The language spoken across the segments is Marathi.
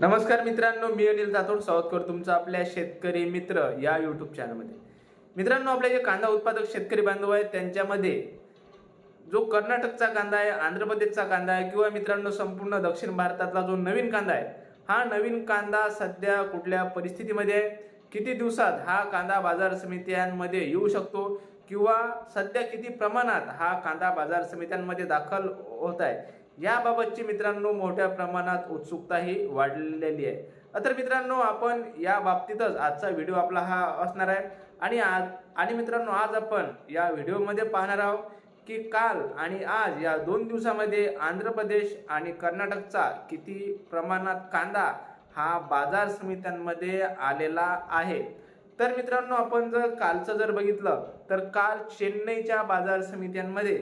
नमस्कार मित्रांनो मी अनिल जातोड. स्वागत करतो तुमचं आपल्या शेतकरी मित्र या यूट्यूब चॅनलमध्ये मित्रांनो आपले जे कांदा उत्पादक शेतकरी बांधव आहेत त्यांच्यामध्ये जो कर्नाटकचा कांदा आहे आंध्र प्रदेशचा कांदा आहे किंवा मित्रांनो संपूर्ण दक्षिण भारतातला जो नवीन कांदा आहे हा नवीन कांदा सध्या कुठल्या परिस्थितीमध्ये आहे? किती दिवसात हा कांदा बाजार समित्यांमध्ये येऊ शकतो? किंवा सध्या किती प्रमाणात हा कांदा बाजार समित्यांमध्ये दाखल होत आहे? याबाबतची मित्रांनो मोठ्या प्रमाणात उत्सुकताही वाढलेली आहे. तर मित्रांनो आपण या बाबतीतच आजचा व्हिडिओ आपला हा असणार आहे. आणि आज आणि मित्रांनो आज आपण या व्हिडिओमध्ये पाहणार आहोत की काल आणि आज या दोन दिवसामध्ये आंध्र प्रदेश आणि कर्नाटकचा किती प्रमाणात कांदा हा बाजार समित्यांमध्ये आलेला आहे. तर मित्रांनो आपण जर कालचं जर बघितलं तर काल चेन्नईच्या बाजार समित्यांमध्ये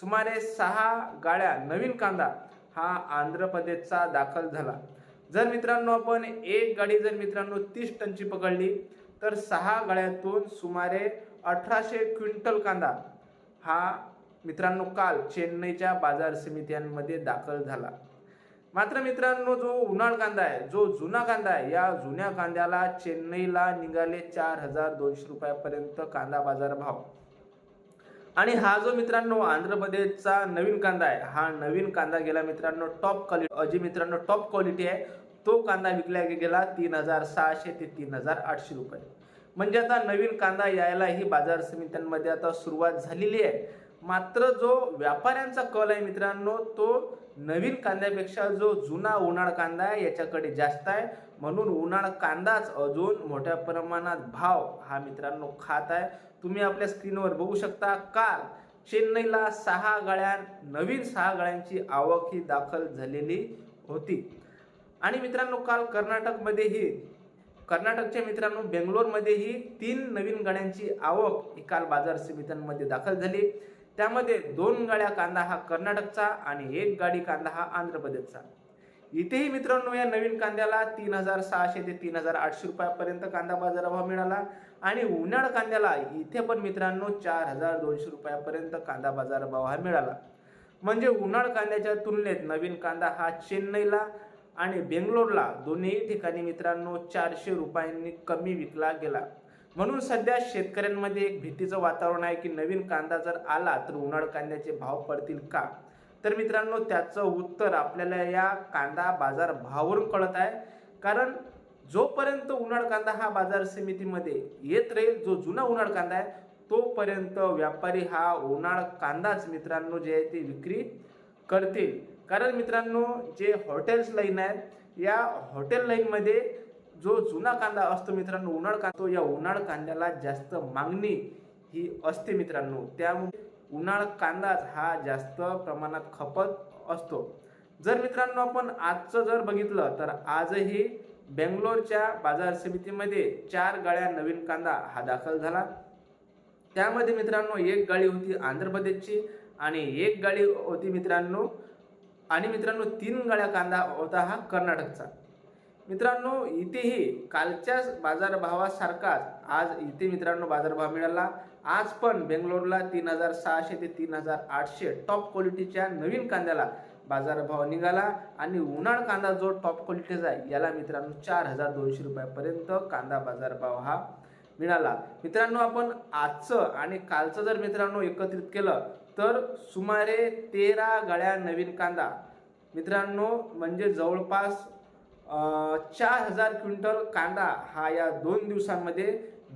सुमारे सहा गाड्या नवीन कांदा हा आंध्र प्रदेशचा दाखल झाला. जर मित्रांनो आपण एक गाडी जर मित्रांनो तीस टनची पकडली तर सहा गाड्यातून सुमारे अठराशे क्विंटल कांदा हा मित्रांनो काल चेन्नईच्या बाजार समित्यांमध्ये दाखल झाला. मात्र मित्रांनो जो उन्हाळ कांदा आहे जो जुना कांदा आहे या जुन्या कांद्याला चेन्नईला निघाले चार हजार दोनशे रुपयापर्यंत कांदा बाजार भाव आणि हा जो मित्रांनो आंध्र प्रदेशचा नवीन कांदा आहे हा नवीन कांदा गेला मित्रांनो टॉप क्वालिटी जी मित्रांनो टॉप क्वालिटी आहे तो कांदा विकला गेला तीन हजार सहाशे ते तीन हजार आठशे रुपये. म्हणजे आता नवीन कांदा यायला ही बाजार समित्यांमध्ये आता सुरुवात झालेली आहे. मात्र जो व्यापाऱ्यांचा कल आहे मित्रांनो तो नवीन कांद्यापेक्षा जो जुना उन्हाळ कांदा आहे याच्याकडे जास्त आहे. म्हणून उन्हाळ कांदाच अजून मोठ्या प्रमाणात भाव हा मित्रांनो खात आहे. तुम्ही आपल्या स्क्रीनवर बघू शकता काल चेन्नईला सहा गाड्या नवीन सहा गाड्यांची आवक ही दाखल झालेली होती. आणि मित्रांनो काल कर्नाटकमध्येही कर्नाटकच्या मित्रांनो बेंगलोरमध्येही तीन नवीन गाड्यांची आवक ही काल बाजार समित्यांमध्ये दाखल झाली. त्यामध्ये दोन गाड्या कांदा हा कर्नाटकचा आणि एक गाडी कांदा हा आंध्र प्रदेशचा इथेही मित्रांनो या नवीन कांद्याला तीन हजार सहाशे ते तीन हजार आठशे रुपयापर्यंत कांदा बाजारभाव मिळाला. आणि उन्हाळ कांद्याला इथे पण मित्रांनो चार हजार दोनशे रुपयापर्यंत कांदा बाजारभाव हा मिळाला. म्हणजे उन्हाळ कांद्याच्या तुलनेत नवीन कांदा हा चेन्नईला आणि बेंगलोरला दोन्ही ठिकाणी मित्रांनो चारशे रुपयांनी कमी विकला गेला. म्हणून सध्या शेतकऱ्यांमध्ये एक भीतीचं वातावरण आहे की नवीन कांदा जर आला तर उन्हाळ कांद्याचे भाव पडतील का? तर मित्रांनो त्याचं उत्तर आपल्याला या कांदा बाजार भावावरून कळत आहे. कारण जोपर्यंत उन्हाळ कांदा हा बाजार समितीमध्ये येत राहील जो जुना उन्हाळ कांदा आहे तोपर्यंत व्यापारी हा उन्हाळ कांदाच मित्रांनो जे आहे ते विक्री करतील. कारण मित्रांनो जे हॉटेल्स लाईन आहेत या हॉटेल लाईनमध्ये जो जुना कांदा असतो मित्रांनो उन्हाळ कांदा या उन्हाळ कांद्याला जास्त मागणी ही असते मित्रांनो. त्यामुळे उन्हाळ कांदाच हा जास्त प्रमाणात खपत असतो. जर मित्रांनो आपण आजचं जर बघितलं तर आजही बेंगलोरच्या बाजार समितीमध्ये चार गाड्या नवीन कांदा हा दाखल झाला. त्यामध्ये मित्रांनो एक गाडी होती आंध्र प्रदेशची आणि एक गाडी होती मित्रांनो आणि मित्रांनो तीन गाड्या कांदा होता हा कर्नाटकचा. मित्रांनो इथेही कालच्या बाजारभावासारखाच आज इथे मित्रांनो बाजारभाव मिळाला. आज पण बेंगलोरला तीन हजार सहाशे ते तीन हजार आठशे टॉप क्वालिटीच्या नवीन कांद्याला बाजारभाव निघाला. आणि उन्हाळ कांदा जो टॉप क्वालिटीचा आहे याला मित्रांनो चार हजार दोनशे रुपयापर्यंत कांदा बाजारभाव हा मिळाला. मित्रांनो आपण आजचं आणि कालचं जर मित्रांनो एकत्रित केलं तर सुमारे तेरा गळ्या नवीन कांदा मित्रांनो म्हणजे जवळपास चार हजार क्विंटल कांदा हा या दोन दिवसांमध्ये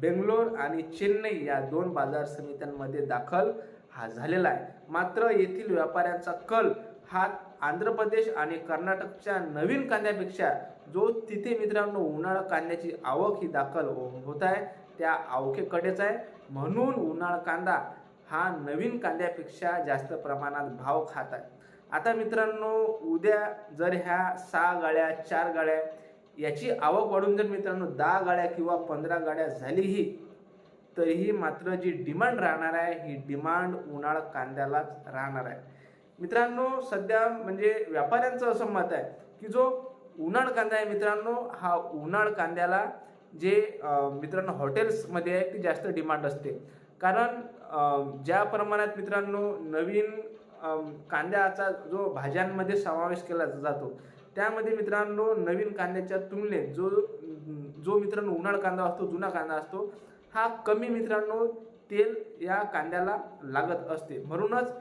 बेंगलोर आणि चेन्नई या दोन बाजार समित्यांमध्ये दाखल हा झालेला आहे. मात्र येथील व्यापाऱ्यांचा कल हा आंध्र प्रदेश आणि कर्नाटकच्या नवीन कांद्यापेक्षा जो तिथे मित्रांनो उन्हाळा कांद्याची आवक ही दाखल होत आहे त्या आवकेकडेच आहे. म्हणून उन्हाळा कांदा हा नवीन कांद्यापेक्षा जास्त प्रमाणात भाव खात आहे. आता मित्रांनो उद्या जर ह्या सहा गाड्या चार गाड्या याची आवक वाढून जर मित्रांनो दहा गाड्या किंवा पंधरा गाड्या झालीही तरीही मात्र जी डिमांड राहणार आहे ही डिमांड उन्हाळ कांद्यालाच राहणार आहे. मित्रांनो सध्या म्हणजे व्यापाऱ्यांचं असं मत आहे की जो उन्हाळ कांदा आहे मित्रांनो हा उन्हाळ कांद्याला जे मित्रांनो हॉटेल्समध्ये आहे ती जास्त डिमांड असते. कारण ज्या प्रमाणात मित्रांनो नवीन कांद्याचा जो भाज्यांमध्ये समावेश केला जातो त्यामध्ये मित्रांनो नवीन कांद्याच्या तुलनेत जो जो मित्रांनो उन्हाळ कांदा असतो जुना कांदा असतो हा कमी मित्रांनो तेल या कांद्याला लागत असते. म्हणूनच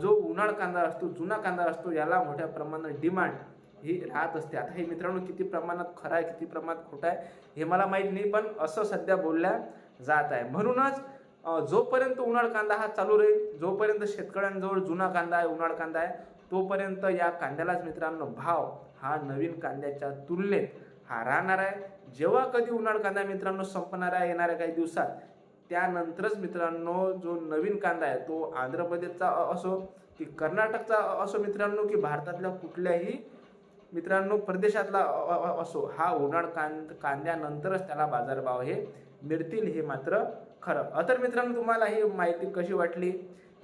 जो उन्हाळ कांदा असतो जुना कांदा असतो याला मोठ्या प्रमाणात डिमांड ही राहत असते. आता हे मित्रांनो किती प्रमाणात खरं आहे किती प्रमाणात खोटं आहे हे मला माहीत नाही पण असं सध्या बोलल्या जात आहे. म्हणूनच जोपर्यंत उन्हाळ कांदा हा चालू राहील जोपर्यंत शेतकऱ्यांजवळ जुना कांदा आहे उन्हाळ कांदा आहे तोपर्यंत या कांद्यालाच मित्रांनो भाव हा नवीन कांद्याच्या तुलनेत हा राहणार आहे. जेव्हा कधी उन्हाळ कांदा मित्रांनो संपणार आहे येणाऱ्या काही दिवसात त्यानंतरच मित्रांनो जो नवीन कांदा आहे तो आंध्र प्रदेशचा असो की कर्नाटकचा असो मित्रांनो की भारतातल्या कुठल्याही मित्रांनो परदेशातला असो हा उन्हाळ कांद कांद्यानंतरच त्याला बाजारभाव हे मिळतील हे मात्र खरं. तर मित्रांनो तुम्हाला ही माहिती कशी वाटली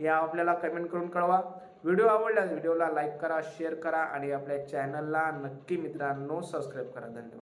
या आपल्याला कमेंट करून कळवा. व्हिडिओ आवडल्यास व्हिडिओला लाईक करा शेअर करा आणि आपल्या चॅनलला नक्की मित्रांनो सबस्क्राईब करा. धन्यवाद.